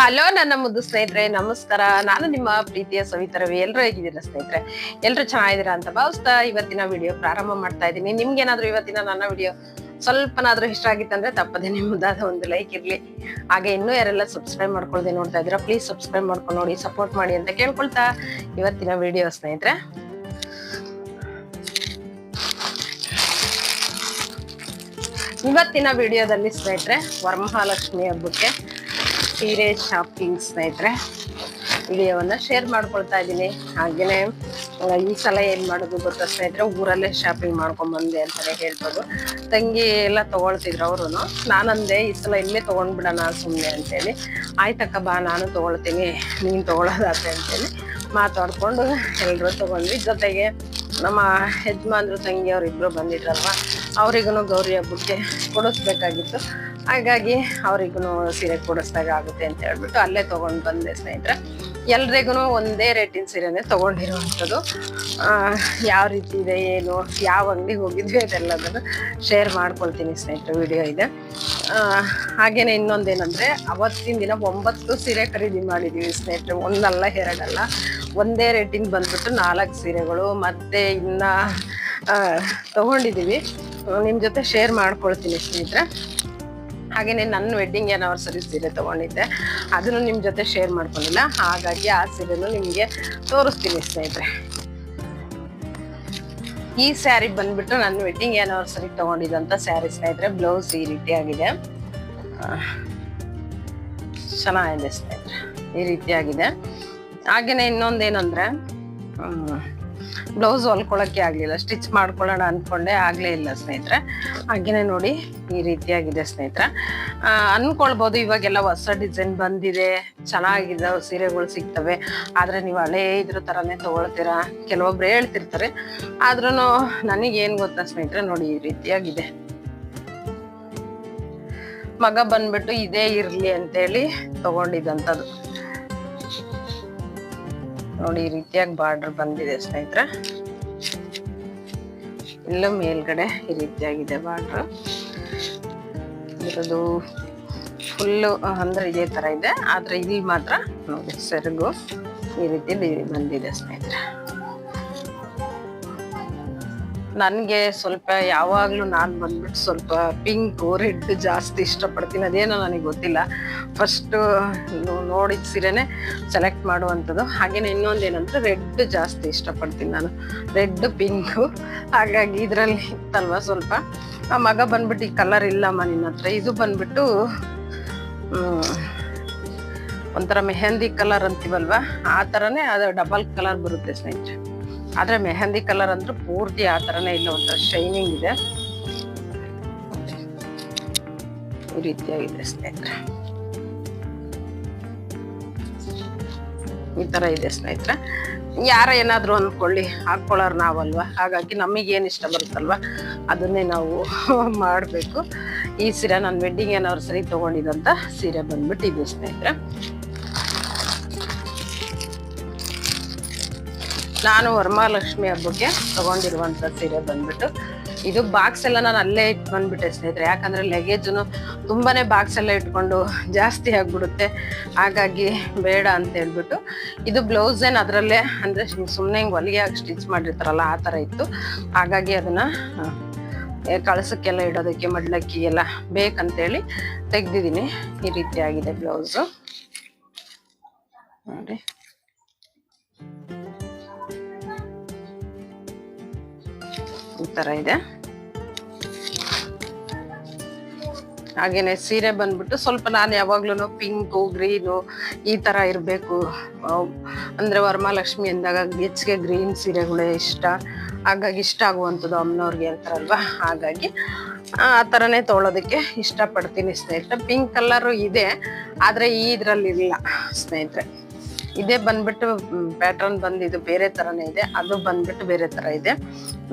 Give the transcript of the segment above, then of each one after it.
Hello ನನ್ನ ಮುದ್ದು ಸ್ನೇಹಿತರೆ, ನಮಸ್ಕಾರ. ನಾನು ನಿಮ್ಮ ಪ್ರೀತಿಯ ಸವಿತಾ ರವಿ ಎಲ್ಲರೂ ಹೇಗಿದ್ದೀರಾ ಸ್ನೇಹಿತರೆ? ಎಲ್ಲರೂ ಚೆನ್ನಾಗಿದ್ದೀರಾ ಅಂತ ಭಾವಿಸ್ತಾ ಇವತ್ತಿನ ವಿಡಿಯೋ ಪ್ರಾರಂಭ ಮಾಡ್ತಾ ಇದ್ದೀನಿ. ನಿಮ್ಗೇನಾದ್ರೂ ಇವತ್ತಿನ ನನ್ನ ವಿಡಿಯೋ ಸ್ವಲ್ಪನಾದ್ರೂ ಇಷ್ಟ ಆಗಿತ್ತಂದ್ರೆ ತಪ್ಪದೆ, ನಿಮ್ಮದಾದ ಒಂದು ಲೈಕ್ ಇರ್ಲಿ. ಹಾಗೆ ಇನ್ನೂ ಯಾರೆಲ್ಲ ಸಬ್ಸ್ಕ್ರೈಬ್ ಮಾಡ್ಕೊಳ್ದೆ ನೋಡ್ತಾ ಇದ್ದೀರಾ ಪ್ಲೀಸ್ ಸಬ್ಸ್ಕ್ರೈಬ್ ಮಾಡ್ಕೊಂಡು ನೋಡಿ ಸಪೋರ್ಟ್ ಮಾಡಿ ಅಂತ ಕೇಳ್ಕೊಳ್ತಾ ಇವತ್ತಿನ ವಿಡಿಯೋ ಸ್ನೇಹಿತರೆ. ಇವತ್ತಿನ ವಿಡಿಯೋದಲ್ಲಿ ಸ್ನೇಹಿತರೆ, ವರಮಹಾಲಕ್ಷ್ಮಿ ಹಬ್ಬಕ್ಕೆ ಸೀರೆ ಶಾಪಿಂಗ್ ಸ್ನೇಹಿತರೆ, ವಿಡಿಯೋವನ್ನು ಶೇರ್ ಮಾಡ್ಕೊಳ್ತಾ ಇದ್ದೀನಿ. ಹಾಗೆಯೇ ಈ ಸಲ ಏನು ಮಾಡೋದು ಗೊತ್ತಾ ಸ್ನೇಹಿತರೆ, ಊರಲ್ಲೇ ಶಾಪಿಂಗ್ ಮಾಡ್ಕೊಂಬಂದೆ ಅಂತಲೇ ಹೇಳ್ಬೋದು. ತಂಗಿ ಎಲ್ಲ ತೊಗೊಳ್ತಿದ್ರು ಅವರು ನಾನಂದೆ, ಈ ಸಲ ಇಲ್ಲೇ ತಗೊಂಡ್ಬಿಡೋಣ ಸುಮ್ಮನೆ ಅಂತೇಳಿ. ಆಯ್ತಕ್ಕ ಬಾ, ನಾನು ತೊಗೊಳ್ತೀನಿ, ನೀನು ತೊಗೊಳೋದಾದ್ರೆ ಅಂತೇಳಿ ಮಾತಾಡಿಕೊಂಡು ಎಲ್ಲರೂ ತೊಗೊಂಡ್ವಿ. ಜೊತೆಗೆ ನಮ್ಮ ಯಜಮಾನ್ರು, ತಂಗಿಯವ್ರು ಇಬ್ಬರು ಬಂದಿದ್ರಲ್ವ ಅವರಿಗೂ ಗೌರಿ ಹಬ್ಬಕ್ಕೆ ಕೊಡಿಸ್ಬೇಕಾಗಿತ್ತು. ಹಾಗಾಗಿ ಅವ್ರಿಗೂ ಸೀರೆ ಕೊಡಿಸ್ದಾಗ ಆಗುತ್ತೆ ಅಂತ ಹೇಳ್ಬಿಟ್ಟು ಅಲ್ಲೇ ತಗೊಂಡ್ ಬಂದೆ ಸ್ನೇಹಿತರೆ. ಎಲ್ರಿಗೂ ಒಂದೇ ರೇಟಿನ ಸೀರೆನೇ ತಗೊಂಡಿರುವಂಥದ್ದು. ಯಾವ ರೀತಿ ಇದೆ, ಏನು, ಯಾವ ಅಂಗಡಿಗೆ ಹೋಗಿದ್ವಿ ಅದೆಲ್ಲದನ್ನು ಶೇರ್ ಮಾಡ್ಕೊಳ್ತೀನಿ ಸ್ನೇಹಿತರೆ, ವಿಡಿಯೋ ಇದೆ. ಹಾಗೇನೆ ಇನ್ನೊಂದೇನಂದ್ರೆ, ಅವತ್ತಿನ ದಿನ ಒಂಬತ್ತು ಸೀರೆ ಖರೀದಿ ಮಾಡಿದೀವಿ ಸ್ನೇಹಿತರೆ, ಒಂದಲ್ಲ, ಎರಡಲ್ಲ. ಒಂದೇ ರೇಟಿನ ಬಂದ್ಬಿಟ್ಟು ನಾಲ್ಕು ಸೀರೆಗಳು ಮತ್ತೆ ಇನ್ನ ತೊಗೊಂಡಿದ್ದೀವಿ ತಗೊಂಡಿದೀವಿ. ನಿಮ್ ಜೊತೆ ಶೇರ್ ಮಾಡ್ಕೊಳ್ತೀನಿ ಸ್ನೇಹಿತರೆ. ಹಾಗೇನೆ ನನ್ನ ವೆಡ್ಡಿಂಗ್ ಆನಿವರ್ಸರಿ ಸೀರೆ ತಗೊಂಡಿದ್ದೆ. ಅದನ್ನು ನಿಮ್ಮ ಜೊತೆ ಶೇರ್ ಮಾಡ್ಕೊಂಡಿಲ್ಲ. ಹಾಗಾಗಿ ಆ ಸೀರೆನು ನಿಮಗೆ ತೋರಿಸ್ತೀನಿ ಸ್ನೇಹಿತರೆ. ಈ ಸ್ಯಾರಿ ಬಂದ್ಬಿಟ್ಟು ನನ್ನ ವೆಡ್ಡಿಂಗ್ ಆನಿವರ್ಸರಿ ತೊಗೊಂಡಿದ್ದಂಥ ಸ್ಯಾರಿ ಸ್ನೇಹಿತರೆ ಬ್ಲೌಸ್ ಈ ರೀತಿಯಾಗಿದೆ. ಚೆನ್ನಾಗಿದೆ ಸ್ನೇಹಿತರೆ. ಈ ರೀತಿಯಾಗಿದೆ. ಹಾಗೇನೆ ಇನ್ನೊಂದೇನಂದ್ರೆ ಬ್ಲೌಸ್ ಹೊಲ್ಕೊಳಕ್ಕೆ ಆಗಲಿಲ್ಲ, ಸ್ಟಿಚ್ ಮಾಡ್ಕೊಳ್ಳೋಣ ಅನ್ಕೊಂಡೆ ಆಗಲೇ ಇಲ್ಲ ಸ್ನೇಹಿತರೆ. ಹಾಗೇನೆ ನೋಡಿ ಈ ರೀತಿಯಾಗಿದೆ ಸ್ನೇಹಿತರೆ. ಅಂದ್ಕೊಳ್ಬೋದು ಇವಾಗೆಲ್ಲ ಹೊಸ ಡಿಸೈನ್ ಬಂದಿದೆ, ಚೆನ್ನಾಗಿದೆ, ಸೀರೆಗಳು ಸಿಗ್ತವೆ. ಆದ್ರೆ ನೀವು ಹಳೇ ಇದ್ರ ತರಾನೇ ತಗೊಳ್ತೀರಾ? ಕೆಲವೊಬ್ರು ಹೇಳ್ತಿರ್ತಾರೆ. ಆದ್ರೂ ನನಗೇನ್ ಗೊತ್ತಾ ಸ್ನೇಹಿತರೆ, ನೋಡಿ ಈ ರೀತಿಯಾಗಿದೆ. ಮಗ ಬಂದ್ಬಿಟ್ಟು ಇದೇ ಇರ್ಲಿ ಅಂತೇಳಿ ತಗೊಂಡಿದ್ದಂಥದ್ದು. ನೋಡಿ, ಈ ರೀತಿಯಾಗಿ ಬಾರ್ಡರ್ ಬಂದಿದೆ ಸ್ನೇಹಿತರೆ. ಎಲ್ಲ ಮೇಲ್ಗಡೆ ಈ ರೀತಿಯಾಗಿದೆ ಬಾರ್ಡರ್ ಇರೋದು ಫುಲ್ಲು ಅಂದ್ರೆ ಇದೇ ತರ ಇದೆ. ಆದರೆ ಇಲ್ಲಿ ಮಾತ್ರ ನೋಡಿ, ಸೆರಗು ಈ ರೀತಿ ಬಂದಿದೆ ಸ್ನೇಹಿತರೆ. ನನಗೆ ಸ್ವಲ್ಪ ಯಾವಾಗಲೂ ನಾನು ಬಂದ್ಬಿಟ್ಟು ಸ್ವಲ್ಪ ಪಿಂಕು ರೆಡ್ ಜಾಸ್ತಿ ಇಷ್ಟಪಡ್ತೀನಿ. ಅದೇನೋ ನನಗೆ ಗೊತ್ತಿಲ್ಲ. ಫಸ್ಟ್ ನೋಡಿದ ಸೀರೆನೇ ಸೆಲೆಕ್ಟ್ ಮಾಡುವಂಥದ್ದು. ಹಾಗೆಯೇ ಇನ್ನೊಂದು ಏನಂದರೆ ರೆಡ್ ಜಾಸ್ತಿ ಇಷ್ಟಪಡ್ತೀನಿ ನಾನು. ರೆಡ್ ಪಿಂಕು ಹಾಗಾಗಿ ಇದರಲ್ಲಿ ಇತ್ತಲ್ವ ಸ್ವಲ್ಪ. ಆ ಮಗ ಬಂದ್ಬಿಟ್ಟು ಈ ಕಲರ್ ಇಲ್ಲಮ್ಮ ನಿನ್ನ ಹತ್ರ. ಇದು ಬಂದ್ಬಿಟ್ಟು ಒಂಥರ ಮೆಹಂದಿ ಕಲರ್ ಅಂತೀವಲ್ವ? ಆ ಥರನೇ ಅದು ಡಬಲ್ ಕಲರ್ ಬರುತ್ತೆ ಸ್ನೇಹಿತರೆ. ಆದ್ರೆ ಮೆಹಂದಿ ಕಲರ್ ಅಂದ್ರೆ ಪೂರ್ತಿ ಆ ಥರನೇ ಇಲ್ಲ, ಒಂಥರ ಶೈನಿಂಗ್ ಇದೆ. ಈ ರೀತಿಯಾಗಿದೆ ಸ್ನೇಹಿತರೆ. ಈ ತರ ಇದೆ ಸ್ನೇಹಿತರೆ. ಯಾರ ಏನಾದ್ರು ಅನ್ಕೊಳ್ಳಿ ಹಾಕೊಳ್ಳೋರು ನಾವಲ್ವಾ? ಹಾಗಾಗಿ ನಮಗೆ ಏನ್ ಇಷ್ಟ ಬರುತ್ತಲ್ವಾ? ಅದನ್ನೇ ನಾವು ಮಾಡಬೇಕು. ಈ ಸೀರೆ ನನ್ನ ವೆಡ್ಡಿಂಗ್ ಆನಿವರ್ಸರಿ ತಗೊಂಡಿದಂತ ಸೀರೆ ಬಂದ್ಬಿಟ್ಟು ಇದೆ ಸ್ನೇಹಿತರೆ. ನಾನು ವರಮಹಾಲಕ್ಷ್ಮಿ ಹಬ್ಬಕ್ಕೆ ತಗೊಂಡಿರುವಂತ ಸೀರೆ ಬಂದ್ಬಿಟ್ಟು. ಇದು ಬಾಕ್ಸ್ ಎಲ್ಲ ನಾನು ಅಲ್ಲೇ ಇಟ್ಟು ಬಂದ್ಬಿಟ್ಟೆ ಸ್ನೇಹಿತರೆ. ಯಾಕಂದ್ರೆ ಲಗೇಜನು ತುಂಬಾನೇ ಬಾಕ್ಸ್ ಎಲ್ಲ ಇಟ್ಕೊಂಡು ಜಾಸ್ತಿ ಆಗ್ಬಿಡುತ್ತೆ. ಹಾಗಾಗಿ ಬೇಡ ಅಂತ ಹೇಳ್ಬಿಟ್ಟು. ಇದು ಬ್ಲೌಸ್ ಏನ್ ಅದರಲ್ಲೇ ಅಂದ್ರೆ ಸುಮ್ಮನೆ ಹಿಂಗೆ ಹೊಲಿಗೆ ಹಾಕಿ ಸ್ಟಿಚ್ ಮಾಡಿರ್ತಾರಲ್ಲ, ಆ ಥರ ಇತ್ತು. ಹಾಗಾಗಿ ಅದನ್ನ ಕಳಸಕ್ಕೆಲ್ಲ ಇಡೋದಕ್ಕೆ ಮಡ್ಲಕ್ಕಿ ಎಲ್ಲ ಬೇಕಂತೇಳಿ ತೆಗ್ದಿದ್ದೀನಿ. ಈ ರೀತಿಯಾಗಿದೆ ಬ್ಲೌಸು ನೋಡಿ. ಈ ತರ ಇದೆ. ಹಾಗೆಯೇ ಸೀರೆ ಬಂದ್ಬಿಟ್ಟು ಸ್ವಲ್ಪ ನಾನು ಯಾವಾಗ್ಲೂ ಪಿಂಕು, ಗ್ರೀನು ಈ ತರ ಇರಬೇಕು. ಅಂದ್ರೆ ವರಮಹಾಲಕ್ಷ್ಮಿ ಅಂದಾಗ ಹೆಚ್ಚಿಗೆ ಗ್ರೀನ್ ಸೀರೆಗಳೇ ಇಷ್ಟ. ಹಾಗಾಗಿ ಇಷ್ಟ ಆಗುವಂಥದ್ದು ಅಮ್ಮನವ್ರಿಗೆ ಅಂತಾರಲ್ವಾ? ಹಾಗಾಗಿ ಆ ಥರನೇ ತೊಗೊಳೋದಕ್ಕೆ ಇಷ್ಟಪಡ್ತೀನಿ ಸ್ನೇಹಿತರೆ. ಪಿಂಕ್ ಕಲರು ಇದೆ, ಆದರೆ ಈ ಇದರಲ್ಲಿ ಇಲ್ಲ ಸ್ನೇಹಿತರೆ. ಇದೇ ಬಂದ್ಬಿಟ್ಟು ಪ್ಯಾಟರ್ನ್ ಇದು ಬೇರೆ ಥರನೇ ಇದೆ. ಅದು ಬಂದ್ಬಿಟ್ಟು ಬೇರೆ ಥರ ಇದೆ.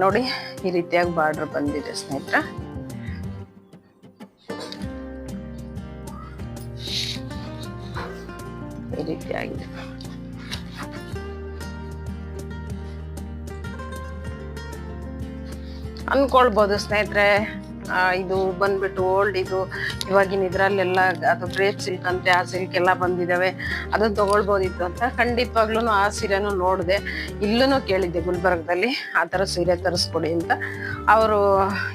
ನೋಡಿ, ಈ ರೀತಿಯಾಗಿ ಬಾರ್ಡರ್ ಬಂದಿದೆ ಸ್ನೇಹಿತರ. ಈ ರೀತಿಯಾಗಿದೆ. ಅನ್ಕೊಳ್ಬೋದು ಸ್ನೇಹಿತರೆ. ಇದು ಬಂದ್ಬಿಟ್ಟು ಓಲ್ಡ್ ಇದು, ಇವಾಗಿನ ಇದರಲ್ಲೆಲ್ಲ ಅದು ಗ್ರೇಪ್ ಸಿಲ್ಕ್ ಅಂತೆ, ಆ ಸಿಲ್ಕ್ ಎಲ್ಲ ಬಂದಿದ್ದಾವೆ ಅದನ್ನು ತೊಗೊಳ್ಬೋದಿತ್ತು ಅಂತ ಖಂಡಿತವಾಗ್ಲೂ ಆ ಸೀರೆನೂ ನೋಡಿದೆ. ಇಲ್ಲೂ ಕೇಳಿದ್ದೆ ಗುಲ್ಬರ್ಗದಲ್ಲಿ, ಆ ಥರ ಸೀರೆ ತರಿಸ್ಕೊಡಿ ಅಂತ. ಅವರು,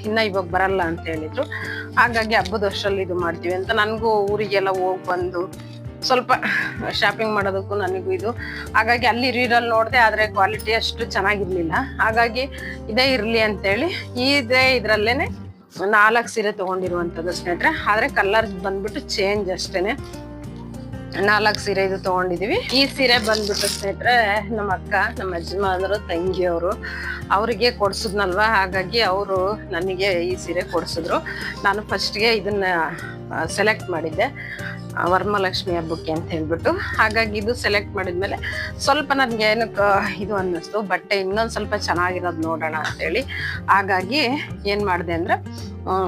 ಇನ್ನು ಇವಾಗ ಬರಲ್ಲ ಅಂತ ಹೇಳಿದರು. ಹಾಗಾಗಿ ಹಬ್ಬದ ವರ್ಷದಲ್ಲಿ ಇದು ಮಾಡ್ತೀವಿ ಅಂತ ನನಗೂ ಊರಿಗೆಲ್ಲ ಹೋಗಿ ಬಂದು ಸ್ವಲ್ಪ ಶಾಪಿಂಗ್ ಮಾಡೋದಕ್ಕೂ ನನಗೂ ಇದು. ಹಾಗಾಗಿ ಅಲ್ಲಿ ರೀಡಲ್ಲಿ ನೋಡಿದೆ, ಆದರೆ ಕ್ವಾಲಿಟಿ ಅಷ್ಟು ಚೆನ್ನಾಗಿರಲಿಲ್ಲ. ಹಾಗಾಗಿ ಇದೇ ಇರಲಿ ಅಂತೇಳಿ, ಇದೇ ಇದರಲ್ಲೇನೆ ನಾಲ್ಕು ಸೀರೆ ತಗೊಂಡಿರುವಂತದ್ದು ಸ್ನೇಹಿತರೆ. ಆದರೆ ಕಲರ್ ಬಂದ್ಬಿಟ್ಟು ಚೇಂಜ್ ಅಷ್ಟೇನೆ. ನಾಲ್ಕು ಸೀರೆ ಇದು ತಗೊಂಡಿದೀವಿ. ಈ ಸೀರೆ ಬಂದ್ಬಿಟ್ಟು ಸ್ನೇಹಿತರೆ, ನಮ್ಮ ಅಕ್ಕ, ನಮ್ಮ ಯಜಮಾನರು, ತಂಗಿಯವರು ಅವರಿಗೆ ಕೊಡ್ಸಿದ್ನಲ್ವಾ? ಹಾಗಾಗಿ ಅವರು ನನಗೆ ಈ ಸೀರೆ ಕೊಡಿಸಿದ್ರು. ನಾನು ಫಸ್ಟ್ಗೆ ಇದನ್ನ ಸೆಲೆಕ್ಟ್ ಮಾಡಿದ್ದೆ. ಆ, ವರಮಹಾಲಕ್ಷ್ಮಿ ಹಬ್ಬಕ್ಕೆ ಅಂತ ಹೇಳ್ಬಿಟ್ಟು. ಹಾಗಾಗಿ ಇದು ಸೆಲೆಕ್ಟ್ ಮಾಡಿದ್ಮೇಲೆ ಸ್ವಲ್ಪ ನನಗೆ ಏನಕ್ಕೆ ಇದು ಅನ್ನಿಸ್ತು ಬಟ್ಟೆ ಇನ್ನೊಂದು ಸ್ವಲ್ಪ ಚೆನ್ನಾಗಿರೋದು ನೋಡೋಣ ಅಂತೇಳಿ ಹಾಗಾಗಿ ಏನು ಮಾಡಿದೆ ಅಂದರೆ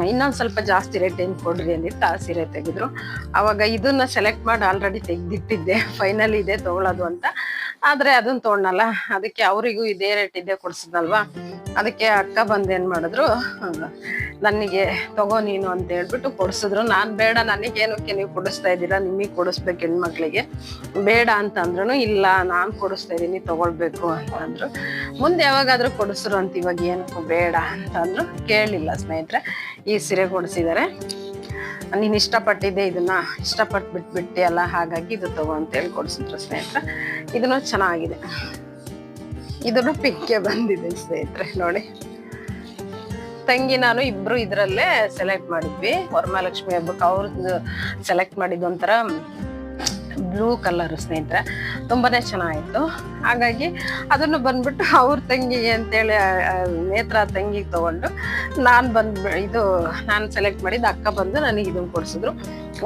ಇನ್ನೊಂದು ಸ್ವಲ್ಪ ಜಾಸ್ತಿ ರೇಟ್ ಏನು ಕೊಡ್ರಿ ಅಂದಿತ್ತು ಆ ಸೀರೆ ತೆಗೆದ್ರು. ಆವಾಗ ಇದನ್ನ ಸೆಲೆಕ್ಟ್ ಮಾಡಿ ಆಲ್ರೆಡಿ ತೆಗೆದಿಟ್ಟಿದ್ದೆ. ಫೈನಲ್ ಇದೆ ತಗೊಳ್ಳೋದು ಅಂತ. ಆದ್ರೆ ಅದನ್ನ ತೊಗೊಂಡಲ್ಲ ಅದಕ್ಕೆ ಅವರಿಗೂ ಇದೇ ರೇಟ್ ಇದೆ ಕೊಡಿಸಿದ್ನಲ್ವಾ? ಅದಕ್ಕೆ ಅಕ್ಕ ಬಂದು ಏನು ಮಾಡಿದ್ರು ನನಗೆ ತಗೋ ನೀನು ಅಂತ ಹೇಳ್ಬಿಟ್ಟು ಕೊಡಿಸಿದ್ರು. ನಾನು ಬೇಡ, ನನಗೇನಕ್ಕೆ ನೀವು ಕೊಡಿಸ್ತಾ ಇದ್ದೀರಾ? ನಿಮಗೆ ಕೊಡಿಸ್ಬೇಕು ಹೆಣ್ಮಕ್ಳಿಗೆ. ಬೇಡ ಅಂತಂದ್ರೂ ಇಲ್ಲ, ನಾನು ಕೊಡಿಸ್ತಾ ಇದ್ದೀನಿ, ತಗೊಳ್ಬೇಕು ಅಂತಂದ್ರು. ಮುಂದೆ ಯಾವಾಗಾದರೂ ಕೊಡಿಸ್ರು ಅಂತ ಇವಾಗ ಏನಕ್ಕೂ ಬೇಡ ಅಂತಂದ್ರು ಕೇಳಲಿಲ್ಲ ಸ್ನೇಹಿತರೆ, ಈ ಸೀರೆ ಕೊಡಿಸಿದ್ದಾರೆ ನೀನು ಇಷ್ಟಪಟ್ಟಿದ್ದೆ ಇದನ್ನ ಇಷ್ಟಪಟ್ಟು ಬಿಟ್ಬಿಟ್ಟೆ ಅಲ್ಲ, ಹಾಗಾಗಿ ಇದು ತಗೋ ಅಂತ ಹೇಳಿ ಕೊಡಿಸಿದ್ರು ಸ್ನೇಹಿತರೆ. ಇದನ್ನು ಚೆನ್ನಾಗಿದೆ. ಇದನ್ನು ಪಿಕ್ಕೆ ಬಂದಿದೆ ಸ್ನೇಹಿತರೆ, ನೋಡಿ. ತಂಗಿ ನಾನು ಇಬ್ರು ಇದ್ರಲ್ಲೇ ಸೆಲೆಕ್ಟ್ ಮಾಡಿದ್ವಿ. ವರಮಹಾಲಕ್ಷ್ಮಿ ಹಬ್ಬಕ್ಕೆ ಅವ್ರದ್ದು ಸೆಲೆಕ್ಟ್ ಮಾಡಿದ್ದು ಒಂಥರ ಬ್ಲೂ ಕಲರ್ ಸ್ನೇಹಿತರೆ. ತುಂಬಾನೇ ಚೆನ್ನಾಗಿತ್ತು. ಹಾಗಾಗಿ ಅದನ್ನು ಬಂದ್ಬಿಟ್ಟು ಅವ್ರ ತಂಗಿಗೆ ಅಂತೇಳಿ ನೇತ್ರ ತಂಗಿಗೆ ತಗೊಂಡು ನಾನು ಬಂದ್, ಇದು ನಾನು ಸೆಲೆಕ್ಟ್ ಮಾಡಿದ ಅಕ್ಕ ಬಂದು ನನಗೆ ಇದನ್ನು ಕೊಡಿಸಿದ್ರು.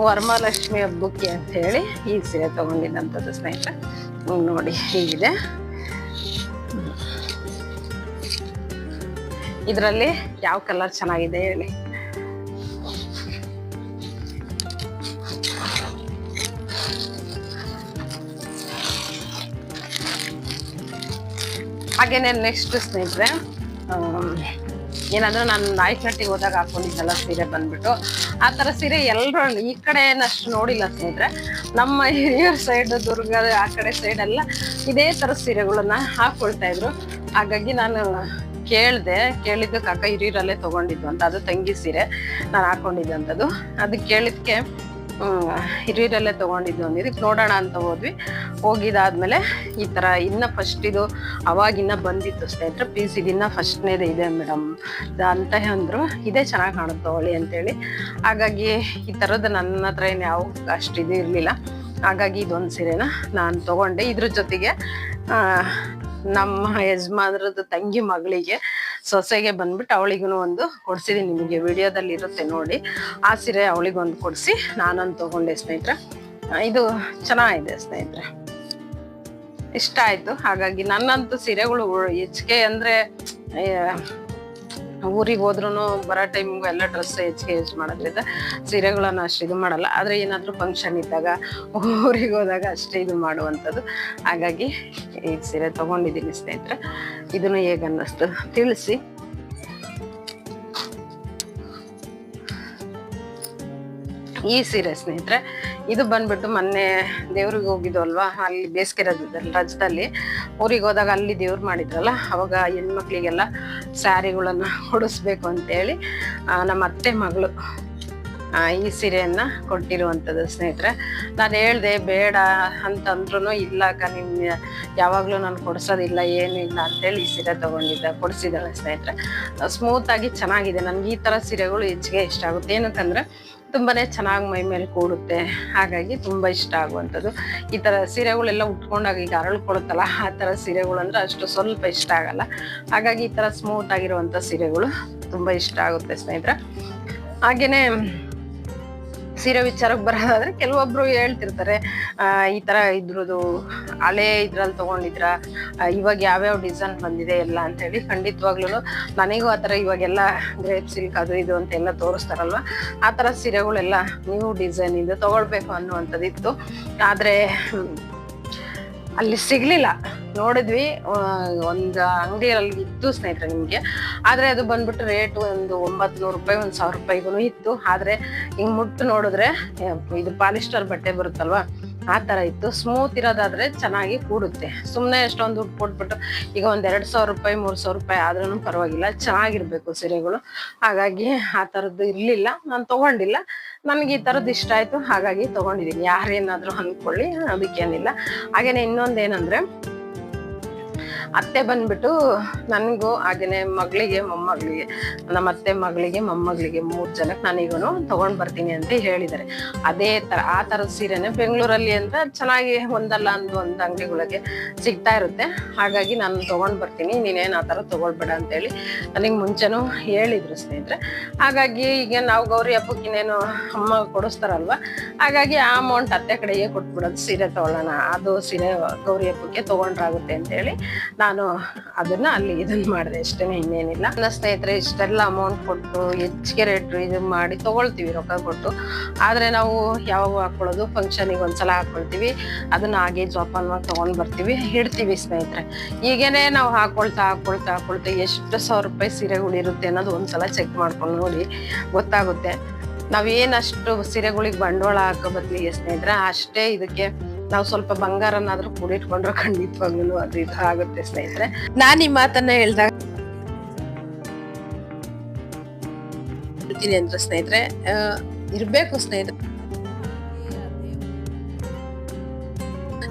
ವರಮಹಾಲಕ್ಷ್ಮಿ ಹಬ್ಬಕ್ಕೆ ಅಂತ ಹೇಳಿ ಈ ಸೀರೆ ತಗೊಂಡಿದ್ದಂಥದ್ದು ಸ್ನೇಹಿತರೆ. ನೋಡಿ ಹೀಗಿದೆ. ಇದರಲ್ಲಿ ಯಾವ ಕಲರ್ ಚೆನ್ನಾಗಿದೆ ಹೇಳಿ. ಹಾಗೇನೆ ನೆಕ್ಸ್ಟ್ ಸ್ನೇಹಿತರೆ ಏನಾದರೂ ನಾನು ನಾಯ್ಕಟ್ಟಿಗೆ ಹೋದಾಗ ಹಾಕೊಂಡಿದ್ದೆಲ್ಲ ಸೀರೆ ಬಂದ್ಬಿಟ್ಟು, ಆ ಥರ ಸೀರೆ ಎಲ್ಲರೂ ಈ ಕಡೆ ಏನಷ್ಟು ನೋಡಿಲ್ಲ ಸ್ನೇಹಿತರೆ. ನಮ್ಮ ಹಿರಿಯರ್ ಸೈಡ್ ದುರ್ಗ ಆ ಕಡೆ ಸೈಡೆಲ್ಲ ಇದೇ ಥರ ಸೀರೆಗಳನ್ನ ಹಾಕೊಳ್ತಾ ಇದ್ರು. ಹಾಗಾಗಿ ನಾನು ಕೇಳಿದೆ, ಕೇಳಿದ್ದು ಕಾಕ ಹಿರಿಯರಲ್ಲೇ ತಗೊಂಡಿದ್ದು ಅಂತ, ಅದು ತಂಗಿ ಸೀರೆ ನಾನು ಹಾಕೊಂಡಿದ್ದಂಥದ್ದು ಅದು ಕೇಳಿದ್ಕೆ ಹಿರಿಯರಲ್ಲೇ ತಗೊಂಡಿದ್ದು ಅಂದಿದ್ದಕ್ಕೆ ನೋಡೋಣ ಅಂತ ಹೋದ್ವಿ. ಹೋಗಿದಾದ್ಮೇಲೆ ಈ ಥರ ಇನ್ನ ಫಸ್ಟ್ ಇದು ಅವಾಗಿನ್ನ ಬಂದಿತ್ತು ಸ್ನೇಹಿತರೆ ಪೀಸ್ ಇದಿನ್ನ ಫಸ್ಟ್ನೇದು ಇದೆ ಮೇಡಮ್ ಅಂತ ಅಂದರು. ಇದೇ ಚೆನ್ನಾಗಿ ಕಾಣುತ್ತೆ ತಗೊಳ್ಳಿ ಅಂತೇಳಿ. ಹಾಗಾಗಿ ಈ ಥರದ್ದು ನನ್ನ ಹತ್ರ ಏನು ಯಾವ ಅಷ್ಟು ಇದು ಇರಲಿಲ್ಲ. ಹಾಗಾಗಿ ಇದೊಂದು ಸೀರೆನ ನಾನು ತಗೊಂಡೆ. ಇದ್ರ ಜೊತೆಗೆ ನಮ್ಮ ಯಜಮಾನ್ರದ್ದು ತಂಗಿ ಮಗಳಿಗೆ ಸೊಸೆಗೆ ಬಂದ್ಬಿಟ್ಟು ಅವಳಿಗೂ ಒಂದು ಕೊಡ್ಸಿದೀನಿ ನಿಮಗೆ. ವಿಡಿಯೋದಲ್ಲಿ ಇರುತ್ತೆ ನೋಡಿ. ಆ ಸೀರೆ ಅವಳಿಗೊಂದು ಕೊಡಿಸಿ, ನಾನೊಂದು ತಗೊಂಡೆ ಸ್ನೇಹಿತರೆ. ಇದು ಚೆನ್ನಾಗಿದೆ ಸ್ನೇಹಿತರೆ. ಇಷ್ಟ ಆಯ್ತು. ಹಾಗಾಗಿ ನನ್ನಂತೂ ಸೀರೆಗಳು ಹೆಚ್ಚಿಗೆ ಅಂದ್ರೆ ಊರಿಗೆ ಹೋದ್ರೂ ಬರೋ ಟೈಮ್ಗೂ ಎಲ್ಲ ಡ್ರೆಸ್ ಹೆಚ್ಚಿಗೆ ಯೂಸ್ ಮಾಡೋದ್ರಿಂದ ಸೀರೆಗಳನ್ನು ಅಷ್ಟು ಇದು ಮಾಡಲ್ಲ. ಆದರೆ ಏನಾದರೂ ಫಂಕ್ಷನ್ ಇದ್ದಾಗ, ಊರಿಗೆ ಹೋದಾಗ ಅಷ್ಟೇ ಇದು ಮಾಡುವಂಥದ್ದು. ಹಾಗಾಗಿ ಈ ಸೀರೆ ತೊಗೊಂಡಿದ್ದೀನಿ ಸ್ನೇಹಿತರೆ. ಇದನ್ನು ಹೇಗೆ ಅನ್ನಿಸ್ತು ತಿಳಿಸಿ. ಈ ಸೀರೆ ಸ್ನೇಹಿತರೆ, ಇದು ಬಂದ್ಬಿಟ್ಟು ಮೊನ್ನೆ ದೇವ್ರಿಗೆ ಹೋಗಿದ್ದು ಅಲ್ವಾ? ಅಲ್ಲಿ ಬೇಸಿಗೆ ರಜದಲ್ಲಿ ರಜದಲ್ಲಿ ಊರಿಗೆ ಹೋದಾಗ ಅಲ್ಲಿ ದೇವ್ರು ಮಾಡಿದ್ರಲ್ಲ? ಅವಾಗ ಹೆಣ್ಮಕ್ಳಿಗೆಲ್ಲ ಸ್ಯಾರಿಗಳನ್ನ ಉಡಿಸ್ಬೇಕು ಅಂತೇಳಿ ನಮ್ಮ ಅತ್ತೆ ಮಗಳು ಈ ಸೀರೆಯನ್ನು ಕೊಟ್ಟಿರುವಂಥದ್ದು ಸ್ನೇಹಿತರೆ. ನಾನು ಹೇಳ್ದೆ, ಬೇಡ ಅಂತಂದ್ರೂ ಇಲ್ಲ ಅಕ್ಕ ನಿಮ್ಮ ಯಾವಾಗಲೂ ನಾನು ಕೊಡಿಸೋದಿಲ್ಲ, ಏನೂ ಇಲ್ಲ ಅಂತೇಳಿ ಈ ಸೀರೆ ತೊಗೊಂಡಿದ್ದೆ, ಕೊಡಿಸಿದ್ದಾಳೆ ಸ್ನೇಹಿತರೆ. ಸ್ಮೂತಾಗಿ ಚೆನ್ನಾಗಿದೆ. ನನಗೆ ಈ ಥರ ಸೀರೆಗಳು ಹೆಚ್ಚಿಗೆ ಇಷ್ಟ ಆಗುತ್ತೆ. ಏನಕ್ಕಂದ್ರೆ ತುಂಬಾನೇ ಚೆನ್ನಾಗಿ ಮೈ ಮೇಲೆ ಕೂಡುತ್ತೆ ಹಾಗಾಗಿ ತುಂಬ ಇಷ್ಟ ಆಗುವಂಥದ್ದು. ಈ ಥರ ಸೀರೆಗಳೆಲ್ಲ ಉಟ್ಕೊಂಡಾಗ ಈಗ ಅರಳ್ಕೊಡುತ್ತಲ್ಲ ಆ ಥರ ಸೀರೆಗಳು ಅಂದ್ರೆ ಅಷ್ಟು ಸ್ವಲ್ಪ ಇಷ್ಟ ಆಗಲ್ಲ. ಹಾಗಾಗಿ ಈ ಥರ ಸ್ಮೂತ್ ಆಗಿರುವಂಥ ಸೀರೆಗಳು ತುಂಬ ಇಷ್ಟ ಆಗುತ್ತೆ ಸ್ನೇಹಿತರೆ. ಹಾಗೇನೆ ಸೀರೆ ವಿಚಾರಕ್ಕೆ ಬರೋದಾದ್ರೆ ಕೆಲವೊಬ್ರು ಹೇಳ್ತಿರ್ತಾರೆ ಈ ತರ ಇದ್ರದ್ದು ಹಳೆ ಇದ್ರಲ್ಲಿ ತಗೊಂಡಿದ್ರ ಇವಾಗ ಯಾವ್ಯಾವ ಡಿಸೈನ್ ಬಂದಿದೆ ಎಲ್ಲ ಅಂತ ಹೇಳಿ ಖಂಡಿತವಾಗ್ಲೂ ನನಗೂ ಆ ಥರ ಇವಾಗೆಲ್ಲ ಗ್ರೇಪ್ ಸಿಲ್ಕ್ ಅದು ಇದು ಅಂತ ಎಲ್ಲ ತೋರಿಸ್ತಾರಲ್ವ, ಆ ತರ ಸೀರೆಗಳೆಲ್ಲ ನ್ಯೂ ಡಿಸೈನ್ ಇದು ತಗೊಳ್ಬೇಕು ಅನ್ನುವಂಥದ್ದು ಇತ್ತು ಆದ್ರೆ ಅಲ್ಲಿ ಸಿಗ್ಲಿಲ್ಲ. ನೋಡಿದ್ವಿ ಒಂದು ಅಂಗಡಿಯಲ್ಲಿ ಇತ್ತು ಸ್ನೇಹಿತರೆ ನಿಮಗೆ. ಆದ್ರೆ ಅದು ಬಂದ್ಬಿಟ್ಟು ರೇಟ್ ಒಂದು ಒಂಬತ್ ನೂರು ರೂಪಾಯಿ, ಒಂದ್ ಸಾವಿರ ರೂಪಾಯಿಗೂ ಇತ್ತು. ಆದ್ರೆ ಹಿಂಗೆ ಮುಟ್ಟು ನೋಡಿದ್ರೆ ಇದು ಪಾಲಿಸ್ಟರ್ ಬಟ್ಟೆ ಬರುತ್ತಲ್ವಾ, ಆ ತರ ಇತ್ತು. ಸ್ಮೂತ್ ಇರೋದಾದ್ರೆ ಚೆನ್ನಾಗಿ ಕೂಡುತ್ತೆ. ಸುಮ್ಮನೆ ಎಷ್ಟೊಂದು ದುಡ್ಡು ಕೊಟ್ಬಿಟ್ಟು ಈಗ ಒಂದು ಎರಡು ಸಾವಿರ ರೂಪಾಯಿ, ಮೂರ್ ಸಾವಿರ ರೂಪಾಯಿ ಆದ್ರೂ ಪರವಾಗಿಲ್ಲ, ಚೆನ್ನಾಗಿರ್ಬೇಕು ಸೀರೆಗಳು. ಹಾಗಾಗಿ ಆ ಥರದ್ದು ಇರಲಿಲ್ಲ, ನಾನು ತಗೊಂಡಿಲ್ಲ. ನನಗೆ ಈ ಥರದ್ದು ಇಷ್ಟ ಆಯ್ತು, ಹಾಗಾಗಿ ತಗೊಂಡಿದ್ದೀನಿ ಯಾರೇನಾದರೂ ಅಂದ್ಕೊಳ್ಳಿ ಅದಕ್ಕೇನಿಲ್ಲ ಹಾಗೇನೆ ಇನ್ನೊಂದೇನಂದ್ರೆ ಅತ್ತೆ ಬಂದ್ಬಿಟ್ಟು ನನಗೂ ಹಾಗೆಯೇ ಮಗಳಿಗೆ, ಮೊಮ್ಮಗಳಿಗೆ, ನಮ್ಮ ಅತ್ತೆ ಮಗಳಿಗೆ, ಮೊಮ್ಮಗಳಿಗೆ ಮೂರು ಜನಕ್ಕೆ ನಾನೀಗೂ ತಗೊಂಡ್ ಬರ್ತೀನಿ ಅಂತ ಹೇಳಿದ್ದಾರೆ. ಅದೇ ತರ, ಆ ತರದ ಸೀರೆನೇ ಬೆಂಗಳೂರಲ್ಲಿ ಅಂತ ಚೆನ್ನಾಗಿ ಒಂದಲ್ಲ ಅಂದು ಒಂದು ಅಂಗಡಿಗಳಿಗೆ ಸಿಗ್ತಾ ಇರುತ್ತೆ. ಹಾಗಾಗಿ ನಾನು ತಗೊಂಡ್ ಬರ್ತೀನಿ, ನೀನೇನು ಆ ಥರ ತಗೊಳ್ಬೇಡ ಅಂತೇಳಿ ನನಗೆ ಮುಂಚೆನೂ ಹೇಳಿದ್ರು ಸ್ನೇಹಿತರೆ. ಹಾಗಾಗಿ ಈಗ ನಾವು ಗೌರಿ ಹಬ್ಬಕ್ಕೆ ಅಮ್ಮ ಕೊಡಿಸ್ತಾರಲ್ವ? ಹಾಗಾಗಿ ಆ ಅಮೌಂಟ್ ಅತ್ತೆ ಕಡೆಗೆ ಕೊಟ್ಬಿಡೋದು ಸೀರೆ ತೊಗೊಳ್ಳೋಣ. ಅದು ಸೀರೆ ಗೌರಿ ಹಬ್ಬಕ್ಕೆ ತಗೊಂಡ್ರಾಗುತ್ತೆ ಅಂತ ಹೇಳಿ ನಾನು ಅದನ್ನ ಅಲ್ಲಿ ಇದನ್ನ ಮಾಡಿದೆ ಅಷ್ಟೇ ಇನ್ನೇನಿಲ್ಲ. ನನ್ನ ಸ್ನೇಹಿತರೆ, ಇಷ್ಟೆಲ್ಲ ಅಮೌಂಟ್ ಕೊಟ್ಟು ಹೆಚ್ಚಿಗೆ ರೇಟ್ ಇದು ಮಾಡಿ ತಗೊಳ್ತೀವಿ, ರೊಕ್ಕ ಕೊಟ್ಟು. ಆದ್ರೆ ನಾವು ಯಾವಾಗ ಹಾಕೊಳ್ಳೋದು? ಫಂಕ್ಷನಿಗೆ ಒಂದ್ಸಲ ಹಾಕೊಳ್ತೀವಿ. ಅದನ್ನ ಹಾಗೆ ಜೋಪಾನವಾಗಿ ತಗೊಂಡ್ ಬರ್ತೀವಿ, ಇಡ್ತೀವಿ ಸ್ನೇಹಿತರೆ. ಈಗೇನೆ ನಾವು ಹಾಕೊಳ್ತಾ ಹಾಕೊಳ್ತಾ ಹಾಕೊಳ್ತಾ ಎಷ್ಟು ಸಾವಿರ ರೂಪಾಯಿ ಸೀರೆಗಳಿರುತ್ತೆ ಅನ್ನೋದು ಒಂದ್ಸಲ ಚೆಕ್ ಮಾಡ್ಕೊಂಡು ನೋಡಿ ಗೊತ್ತಾಗುತ್ತೆ. ನಾವೇನಷ್ಟು ಸೀರೆಗಳಿಗೆ ಬಂಡವಾಳ ಹಾಕೋ ಬದ್ಲಿಗೆ ಸ್ನೇಹಿತರೆ, ಅಷ್ಟೇ ಇದಕ್ಕೆ ನಾವು ಸ್ವಲ್ಪ ಬಂಗಾರನಾದ್ರೂ ಕೂಡಿಟ್ಕೊಂಡ್ರೆ ಖಂಡಿತವಾಗ್ಲೂ ಅದು ಇದು ಆಗುತ್ತೆ ಸ್ನೇಹಿತರೆ. ನಾನು ಈ ಮಾತನ್ನ ಹೇಳ್ದಾಗ ಅಂದ್ರೆ ಸ್ನೇಹಿತರೆ ಇರಬೇಕು ಸ್ನೇಹಿತರೆ.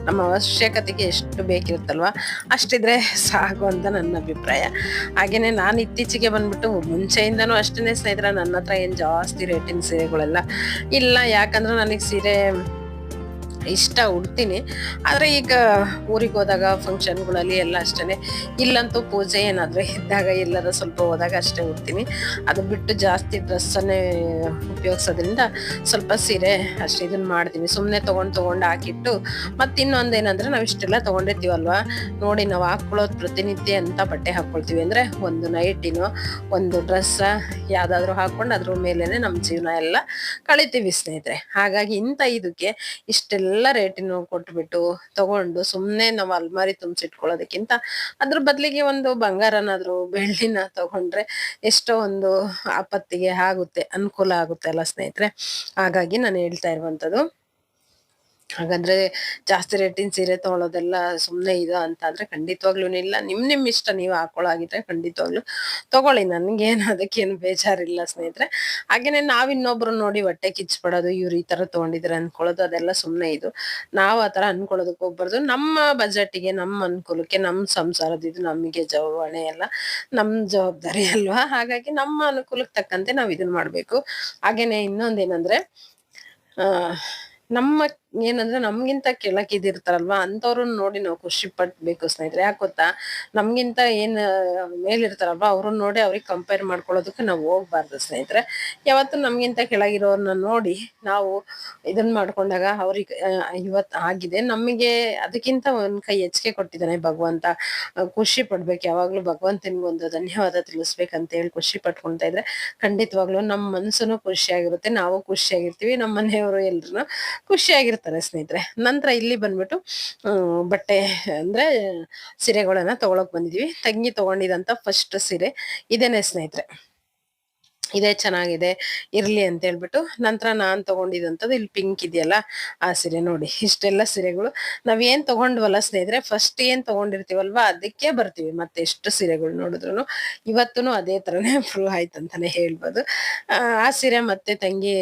ನಮ್ಮ ಅವಶ್ಯಕತೆಗೆ ಎಷ್ಟು ಬೇಕಿರುತ್ತಲ್ವ ಅಷ್ಟಿದ್ರೆ ಸಾಕು ಅಂತ ನನ್ನ ಅಭಿಪ್ರಾಯ. ಹಾಗೇನೆ ನಾನು ಇತ್ತೀಚೆಗೆ ಬಂದ್ಬಿಟ್ಟು ಮುಂಚೆಯಿಂದನೂ ಅಷ್ಟೇ ಸ್ನೇಹಿತರೆ, ನನ್ನ ಹತ್ರ ಏನು ಜಾಸ್ತಿ ರೇಟಿನ ಸೀರೆಗಳೆಲ್ಲ ಇಲ್ಲ. ಯಾಕಂದ್ರೆ ನನಗೆ ಸೀರೆ ಇಷ್ಟ ಉಡ್ತೀನಿ. ಆದರೆ ಈಗ ಊರಿಗೆ ಹೋದಾಗ ಫಂಕ್ಷನ್ಗಳಲ್ಲಿ ಎಲ್ಲ ಅಷ್ಟೇ ಇಲ್ಲಂತೂ ಪೂಜೆ ಏನಾದರೂ ಇದ್ದಾಗ ಎಲ್ಲರ ಸ್ವಲ್ಪ ಹೋದಾಗ ಅಷ್ಟೇ ಉಡ್ತೀನಿ. ಅದು ಬಿಟ್ಟು ಜಾಸ್ತಿ ಡ್ರೆಸ್ಸನ್ನೇ ಉಪಯೋಗಿಸೋದ್ರಿಂದ ಸ್ವಲ್ಪ ಸೀರೆ ಅಷ್ಟು ಇದನ್ನು ಮಾಡ್ತೀನಿ. ಸುಮ್ಮನೆ ತೊಗೊಂಡು ತೊಗೊಂಡು ಹಾಕಿಟ್ಟು ಮತ್ತು ಇನ್ನೊಂದು ಏನಂದರೆ ನಾವು ಇಷ್ಟೆಲ್ಲ ತೊಗೊಂಡಿರ್ತೀವಲ್ವ? ನೋಡಿ ನಾವು ಹಾಕ್ಕೊಳ್ಳೋದು ಪ್ರತಿನಿತ್ಯ ಅಂತ ಬಟ್ಟೆ ಹಾಕ್ಕೊಳ್ತೀವಿ ಅಂದರೆ ಒಂದು ನೈಟಿನೋ ಒಂದು ಡ್ರೆಸ್ಸ ಯಾವುದಾದ್ರೂ ಹಾಕ್ಕೊಂಡು ಅದ್ರ ಮೇಲೇ ನಮ್ಮ ಜೀವನ ಎಲ್ಲ ಕಳಿತೀವಿ ಸ್ನೇಹಿತರೆ. ಹಾಗಾಗಿ ಇಂಥ ಇದಕ್ಕೆ ಇಷ್ಟೆಲ್ಲ ರೇಟಿನ ಕೊಟ್ಬಿಟ್ಟು ತಗೊಂಡು ಸುಮ್ಮನೆ ನಾವು ಅಲ್ಮಾರಿ ತುಂಬಿಸಿಟ್ಕೊಳ್ಳೋದಕ್ಕಿಂತ ಅದ್ರ ಬದಲಿಗೆ ಒಂದು ಬಂಗಾರನಾದ್ರೂ ಬೆಳ್ಳಿನ ತಗೊಂಡ್ರೆ ಎಷ್ಟೋ ಒಂದು ಆಪತ್ತಿಗೆ ಆಗುತ್ತೆ, ಅನುಕೂಲ ಆಗುತ್ತೆ ಅಲ್ಲ ಸ್ನೇಹಿತರೆ. ಹಾಗಾಗಿ ನಾನು ಹೇಳ್ತಾ ಇರುವಂಥದ್ದು ಹಾಗಂದ್ರೆ ಜಾಸ್ತಿ ರೇಟಿನ ಸೀರೆ ತಗೊಳ್ಳೋದೆಲ್ಲ ಸುಮ್ಮನೆ ಇದು ಅಂತ ಅಂದ್ರೆ ಖಂಡಿತವಾಗ್ಲೂ ಇಲ್ಲ. ನಿಮ್ ನಿಮ್ ಇಷ್ಟ, ನೀವು ಹಾಕೊಳ್ಳಾಗಿದ್ರೆ ಖಂಡಿತವಾಗ್ಲೂ ತಗೊಳ್ಳಿ. ನನ್ಗೇನು ಅದಕ್ಕೇನು ಬೇಜಾರಿಲ್ಲ ಸ್ನೇಹಿತರೆ. ಹಾಗೇನೆ ನಾವ್ ಇನ್ನೊಬ್ರು ನೋಡಿ ಹೊಟ್ಟೆ ಕಿಚ್ಪಡೋದು ಇವ್ರು ಈ ತರ ತಗೊಂಡಿದ್ರೆ ಅನ್ಕೊಳ್ಳೋದು, ಅದೆಲ್ಲ ಸುಮ್ಮನೆ ಇದು. ನಾವು ಆ ತರ ಅನ್ಕೊಳ್ಳೋದಕ್ಕೆ ಹೋಗ್ಬಾರ್ದು. ನಮ್ಮ ಬಜೆಟ್ಗೆ ನಮ್ಮ ಅನುಕೂಲಕ್ಕೆ, ನಮ್ಮ ಸಂಸಾರದ ಇದು ನಮಗೆ ಜವಾಣೆ ಎಲ್ಲ ನಮ್ ಜವಾಬ್ದಾರಿ ಅಲ್ವಾ? ಹಾಗಾಗಿ ನಮ್ಮ ಅನುಕೂಲಕ್ಕೆ ತಕ್ಕಂತೆ ನಾವ್ ಇದನ್ನ ಮಾಡ್ಬೇಕು. ಹಾಗೇನೆ ಇನ್ನೊಂದೇನಂದ್ರೆ, ಆ, ನಮ್ಮ ಏನಂದ್ರೆ ನಮ್ಗಿಂತ ಕೆಳಕ್ ಇದಿರ್ತಾರಲ್ವಾ ಅಂತವ್ರನ್ನ ನೋಡಿ ನಾವು ಖುಷಿ ಪಟ್ಬೇಕು ಸ್ನೇಹಿತರೆ. ಯಾಕೆ ಗೊತ್ತಾ? ನಮ್ಗಿಂತ ಏನ್ ಮೇಲಿರ್ತಾರಲ್ವಾ ಅವ್ರನ್ನ ನೋಡಿ ಅವ್ರಿಗೆ ಕಂಪೇರ್ ಮಾಡ್ಕೊಳ್ಳೋದಕ್ಕೆ ನಾವು ಹೋಗ್ಬಾರ್ದು ಸ್ನೇಹಿತರೆ. ಯಾವತ್ತು ನಮ್ಗಿಂತ ಕೆಳಗಿರೋರ್ನ ನೋಡಿ ನಾವು ಇದನ್ನ ಮಾಡ್ಕೊಂಡಾಗ ಅವ್ರಿಗೆ ಇವತ್ ಆಗಿದೆ. ನಮಗೆ ಅದಕ್ಕಿಂತ ಒಂದ್ ಕೈ ಹೆಚ್ಚಿಗೆ ಕೊಟ್ಟಿದ್ದಾನೆ ಭಗವಂತ. ಖುಷಿ ಪಡ್ಬೇಕು. ಯಾವಾಗ್ಲೂ ಭಗವಂತನಿಗೊಂದು ಧನ್ಯವಾದ ತಿಳಿಸ್ಬೇಕಂತ ಹೇಳಿ ಖುಷಿ ಪಟ್ಕೊಳ್ತಾ ಇದ್ರೆ ಖಂಡಿತವಾಗ್ಲೂ ನಮ್ಮ ಮನ್ಸುನು ಖುಷಿಯಾಗಿರುತ್ತೆ. ನಾವು ಖುಷಿಯಾಗಿರ್ತೀವಿ. ನಮ್ಮ ಮನೆಯವರು ಎಲ್ರು ಖುಷಿಯಾಗಿರ್ತಾರೆ. ಸ್ನೇಹಿತರೆ. ನಂತರ ಇಲ್ಲಿ ಬಂದ್ಬಿಟ್ಟು ಬಟ್ಟೆ ಅಂದ್ರೆ ಸೀರೆಗಳನ್ನ ತಗೊಳಕ್ ಬಂದಿದ್ದೀವಿ ತಂಗಿ ತಗೊಂಡಿದಂತ ಫಸ್ಟ್ ಸೀರೆ. ಇದೇನೆ ಸ್ನೇಹಿತರೆ. ಇದೇ, ಚೆನ್ನಾಗಿದೆ, ಇರ್ಲಿ ಅಂತ ಹೇಳ್ಬಿಟ್ಟು ನಂತರ ನಾನು ತಗೊಂಡಿದಂಥದ್ದು ಇಲ್ಲಿ ಪಿಂಕ್ ಇದೆಯಲ್ಲ ಆ ಸೀರೆ ನೋಡಿ. ಇಷ್ಟೆಲ್ಲ ಸೀರೆಗಳು. ನಾವೇನು ತಗೊಂಡ್ವಲ್ಲ ಸ್ನೇಹಿತರೆ ಫಸ್ಟ್ ಏನು ತಗೊಂಡಿರ್ತೀವಲ್ವಾ, ಅದಕ್ಕೆ ಬರ್ತೀವಿ. ಮತ್ತೆ ಎಷ್ಟು ಸೀರೆಗಳು ನೋಡಿದ್ರು ಇವತ್ತು ಅದೇ ತರನೇ ಪ್ರೂವ್ ಆಯ್ತು ಅಂತಾನೆ ಹೇಳ್ಬೋದು. ಆ ಸೀರೆ ಮತ್ತೆ ತಂಗಿ,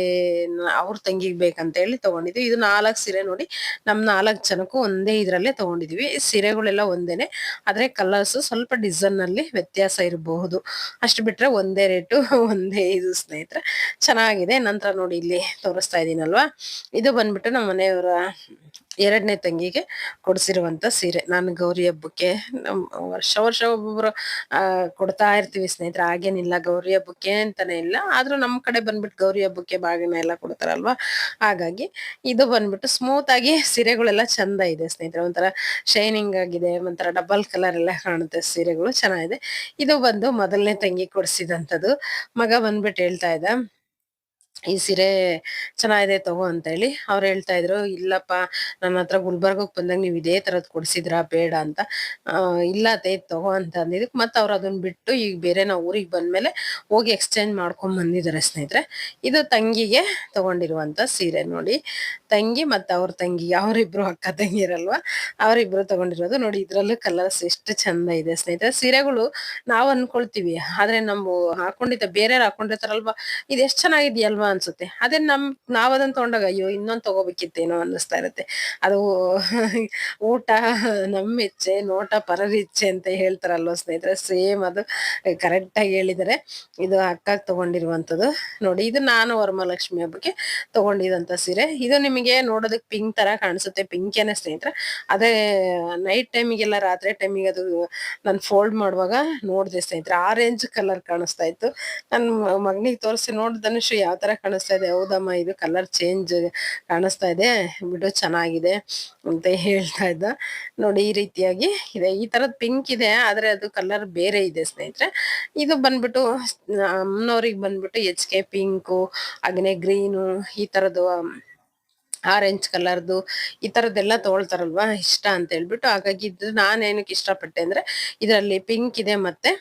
ಅವ್ರ ತಂಗಿಗೆ ಬೇಕಂತ ಹೇಳಿ ತಗೊಂಡಿದ್ವಿ. ಇದು ನಾಲ್ಕು ಸೀರೆ ನೋಡಿ ನಮ್ಮ ನಾಲ್ಕು ಜನಕ್ಕೂ ಒಂದೇ ಇದ್ರಲ್ಲೇ ತಗೊಂಡಿದ್ವಿ. ಸೀರೆಗಳೆಲ್ಲ ಒಂದೇನೆ. ಆದರೆ ಕಲರ್ಸ್ ಸ್ವಲ್ಪ ಡಿಸೈನ್ನಲ್ಲಿ ವ್ಯತ್ಯಾಸ ಇರಬಹುದು. ಅಷ್ಟು ಬಿಟ್ರೆ ಒಂದೇ ರೇಟು ಒಂದೇ ಇದು ಸ್ನೇಹಿತರೆ. ಚೆನ್ನಾಗಿದೆ. ನಂತರ ನೋಡಿ ಇಲ್ಲಿ ತೋರಿಸ್ತಾ ಇದ್ದೀನಲ್ವಾ? ಇದು ಬಂದ್ಬಿಟ್ಟು ನಮ್ಮ ಮನೆಯವರ ಎರಡನೇ ತಂಗಿಗೆ ಕೊಡಿಸಿರುವಂಥ ಸೀರೆ. ನಾನು ಗೌರಿ ಹಬ್ಬಕ್ಕೆ ನಮ್ ವರ್ಷ ವರ್ಷ ಒಬ್ಬೊಬ್ರು, ಆ, ಕೊಡ್ತಾ ಇರ್ತೀವಿ ಸ್ನೇಹಿತರೆ. ಹಾಗೇನಿಲ್ಲ, ಗೌರಿ ಹಬ್ಬಕ್ಕೆ ಅಂತಾನೆ ಇಲ್ಲ. ಆದ್ರೂ ನಮ್ಮ ಕಡೆ ಬಂದ್ಬಿಟ್ಟು ಗೌರಿ ಹಬ್ಬಕ್ಕೆ ಬಾಗಿನ ಎಲ್ಲ ಕೊಡ್ತಾರಲ್ವಾ? ಹಾಗಾಗಿ ಇದು ಬಂದ್ಬಿಟ್ಟು ಸ್ಮೂತ್ ಆಗಿ ಸೀರೆಗಳೆಲ್ಲ ಚಂದ ಇದೆ ಸ್ನೇಹಿತರೆ. ಒಂಥರ ಶೈನಿಂಗ್ ಆಗಿದೆ, ಒಂಥರ ಡಬಲ್ ಕಲರ್ ಎಲ್ಲ ಕಾಣುತ್ತೆ ಸೀರೆಗಳು. ಚೆನ್ನಾಗಿದೆ. ಇದು ಬಂದು ಮೊದಲನೇ ತಂಗಿ ಕೊಡಿಸಿದಂಥದ್ದು. ಮಗ ಬಂದ್ಬಿಟ್ಟು ಹೇಳ್ತಾ ಇದ್ದ ಈ ಸೀರೆ ಚೆನ್ನಾಗಿದೆ ತಗೋ ಅಂತ ಹೇಳಿ ಅವ್ರು ಹೇಳ್ತಾ ಇದ್ರು, ಇಲ್ಲಪ್ಪ, ನನ್ನ ಹತ್ರ ಗುಲ್ಬರ್ಗಕ್ಕೆ ಬಂದಾಗ ನೀವು ಇದೇ ತರದ್ ಕೊಡ್ಸಿದ್ರಾ, ಬೇಡ ಅಂತ. ಇಲ್ಲ ತೈ ತಗೋ ಅಂತ ಅಂದಿದ್ದಕ್ಕೆ ಮತ್ತೆ ಅವ್ರು ಅದನ್ನ ಬಿಟ್ಟು ಈಗ ಬೇರೆ ನಾವು ಊರಿಗೆ ಬಂದ್ಮೇಲೆ ಹೋಗಿ ಎಕ್ಸ್ಚೇಂಜ್ ಮಾಡ್ಕೊಂಡ್ ಬಂದಿದ್ದಾರೆ ಸ್ನೇಹಿತರೆ. ಇದು ತಂಗಿಗೆ ತಗೊಂಡಿರುವಂತ ಸೀರೆ ನೋಡಿ. ತಂಗಿ ಮತ್ತೆ ಅವ್ರ ತಂಗಿ, ಅವರಿಬ್ರು ಅಕ್ಕ ತಂಗಿರಲ್ವಾ? ಅವರಿಬ್ರು ತಗೊಂಡಿರೋದು ನೋಡಿ, ಇದ್ರಲ್ಲೂ ಕಲರ್ಸ್ ಎಷ್ಟು ಚಂದ ಇದೆ ಸ್ನೇಹಿತರೆ. ಸೀರೆಗಳು ನಾವ್ ಅನ್ಕೊಳ್ತೀವಿ, ಆದ್ರೆ ನಮ್ಮ ಹಾಕೊಂಡಿದ್ದ ಬೇರೆಯವ್ರು ಹಾಕೊಂಡಿರ್ತಾರಲ್ವಾ? ಇದು ಎಷ್ಟ್ ಚೆನ್ನಾಗಿದ್ಯಲ್ವಾ ಅನ್ಸುತ್ತೆ. ಅದೇ ನಮ್ ನಾವ್ ಅದನ್ನ ತಗೊಂಡಾಗ ಅಯ್ಯೋ ಇನ್ನೊಂದ್ ತಗೋಬೇಕಿತ್ತೇನೋ ಅನ್ನಿಸ್ತಾ ಇರುತ್ತೆ. ಅದು ಊಟ ನಮ್ಮ ಇಚ್ಛೆ ನೋಟ ಪರರಿಚ್ಛೆ ಅಂತ ಹೇಳ್ತಾರಲ್ವಾ ಸ್ನೇಹಿತರೆ, ಸೇಮ್ ಅದು ಕರೆಕ್ಟ್ ಆಗಿ ಹೇಳಿದರೆ. ಇದು ಅಕ್ಕ ತಗೊಂಡಿರುವಂತದ್ದು ನೋಡಿ, ಇದು ನಾನು ವರಮಹಾಲಕ್ಷ್ಮಿ ಹಬ್ಬಕ್ಕೆ ತಗೊಂಡಿದಂತ ಸೀರೆ. ಇದು ನಿಮಗೆ ನೋಡೋದಕ್ಕೆ ಪಿಂಕ್ ತರ ಕಾಣಿಸುತ್ತೆ, ಪಿಂಕ್ ಏನೇ ಸ್ನೇಹಿತರೆ. ಅದೇ ನೈಟ್ ಟೈಮಿಗೆಲ್ಲ ರಾತ್ರಿ ಟೈಮಿಗೆ ಅದು ನಾನು ಫೋಲ್ಡ್ ಮಾಡುವಾಗ ನೋಡಿದೆ ಸ್ನೇಹಿತರೆ. ಆರೆಂಜ್ ಕಲರ್ ಕಾಣಿಸ್ತಾ ಇತ್ತು. ನನ್ನ ಮಗನಿಗೆ ತೋರಿಸಿ ನೋಡಿದನು ಧನುಷ್ ಯಾವ ತರ ಕಾಣಿಸ್ತಾ ಇದೆ. ಹೌದಮ್ಮ, ಇದು ಕಲರ್ ಚೇಂಜ್ ಕಾಣಿಸ್ತಾ ಇದೆ. ಬಿಡು, ಚೆನ್ನಾಗಿದೆ ಅಂತ ಹೇಳ್ತಾ ಇದ್ದ. ನೋಡಿ, ಈ ರೀತಿಯಾಗಿ ಇದೆ. ಈ ತರದ್ ಪಿಂಕ್ ಇದೆ, ಆದ್ರೆ ಅದು ಕಲರ್ ಬೇರೆ ಇದೆ, ಸ್ನೇಹಿತರೆ. ಇದು ಬಂದ್ಬಿಟ್ಟು ಅಮ್ಮನವ್ರಿಗೆ ಬಂದ್ಬಿಟ್ಟು ಎಚ್ ಕೆ ಪಿಂಕು ಹಾಗೇನೆ ಗ್ರೀನು ಈ ತರದ್ದು ಆರೆಂಜ್ ಕಲರ್ದು ಈ ಥರದ್ದೆಲ್ಲ ತೊಗೊಳ್ತಾರಲ್ವಾ ಇಷ್ಟ ಅಂತ ಹೇಳ್ಬಿಟ್ಟು ಹಾಗಾಗಿ ಇದು ನಾನೇನಕ್ಕೆ ಇಷ್ಟಪಟ್ಟೆ ಅಂದ್ರೆ ಇದರಲ್ಲಿ ಪಿಂಕ್ ಇದೆ ಮತ್ತೆ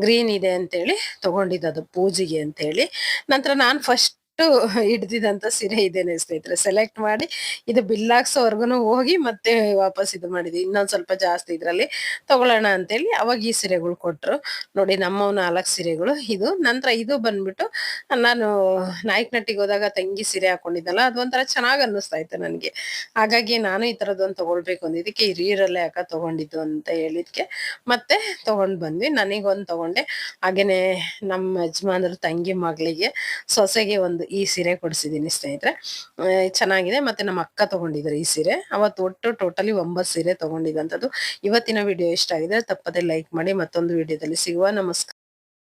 ಗ್ರೀನ್ ಇದೆ ಅಂತೇಳಿ ತಗೊಂಡಿದ್ದು ಪೂಜೆಗೆ ಅಂತ ಹೇಳಿ ನಂತರ ನಾನು ಫಸ್ಟ್ ಹಿಡ್ದಿದಂತ ಸೀರೆ ಇದೇನೆ ಸ್ನೇಹಿತರೆ. ಸೆಲೆಕ್ಟ್ ಮಾಡಿ ಇದು ಬಿಲ್ಲಾಕ್ಸೋವರ್ಗು ಹೋಗಿ ಮತ್ತೆ ವಾಪಸ್ ಇದು ಮಾಡಿದ್ವಿ. ಇನ್ನೊಂದ್ ಸ್ವಲ್ಪ ಜಾಸ್ತಿ ಇದ್ರಲ್ಲಿ ತಗೊಳ್ಳೋಣ ಅಂತೇಳಿ ಅವಾಗ ಈ ಸೀರೆಗಳು ಕೊಟ್ರು. ನೋಡಿ ನಮ್ಮವ್ ನಾಲ್ಕು ಸೀರೆಗಳು. ಇದು ನಂತರ ಇದು ಬಂದ್ಬಿಟ್ಟು ನಾನು ನಾಯಕನಟ್ಟಿಗೆ ಹೋದಾಗ ತಂಗಿ ಸೀರೆ ಹಾಕೊಂಡಿದ್ದಲ್ಲ, ಅದು ಒಂಥರ ಚೆನ್ನಾಗ್ ಅನ್ನಿಸ್ತಾ ಇತ್ತು ನನಗೆ. ಹಾಗಾಗಿ ನಾನು ಈ ತರದೊಂದು ತಗೊಳ್ಬೇಕು ಅಂದಿದ್ದಕ್ಕೆ ಹಿರಿಯರಲ್ಲೇ ಅಕ್ಕ ತಗೊಂಡಿದ್ದು ಅಂತ ಹೇಳಿದ್ಕೆ. ಮತ್ತೆ ತಗೊಂಡ್ ಬಂದ್ವಿ. ನನಗೊಂದು ತಗೊಂಡೆ. ಹಾಗೇನೆ ನಮ್ಮ ಯಜಮಾನ್ರ ತಂಗಿ ಮಗಳಿಗೆ ಸೊಸೆಗೆ ಒಂದು ಈ ಸೀರೆ ಕೊಡಿಸಿದ್ದೀನಿ ಸ್ನೇಹಿತರೆ. ಚೆನ್ನಾಗಿದೆ. ಮತ್ತೆ ನಮ್ಮ ಅಕ್ಕ ತೊಗೊಂಡಿದ್ದಾರೆ ಈ ಸೀರೆ. ಅವತ್ತು ಒಟ್ಟು ಟೋಟಲಿ ಒಂಬತ್ತು ಸೀರೆ ತೊಗೊಂಡಿದ್ದಂಥದ್ದು. ಇವತ್ತಿನ ವಿಡಿಯೋ ಇಷ್ಟ ಆಗಿದೆ ತಪ್ಪದೆ ಲೈಕ್ ಮಾಡಿ ಮತ್ತೊಂದು ವಿಡಿಯೋದಲ್ಲಿ ಸಿಗುವ. ನಮಸ್ಕಾರ.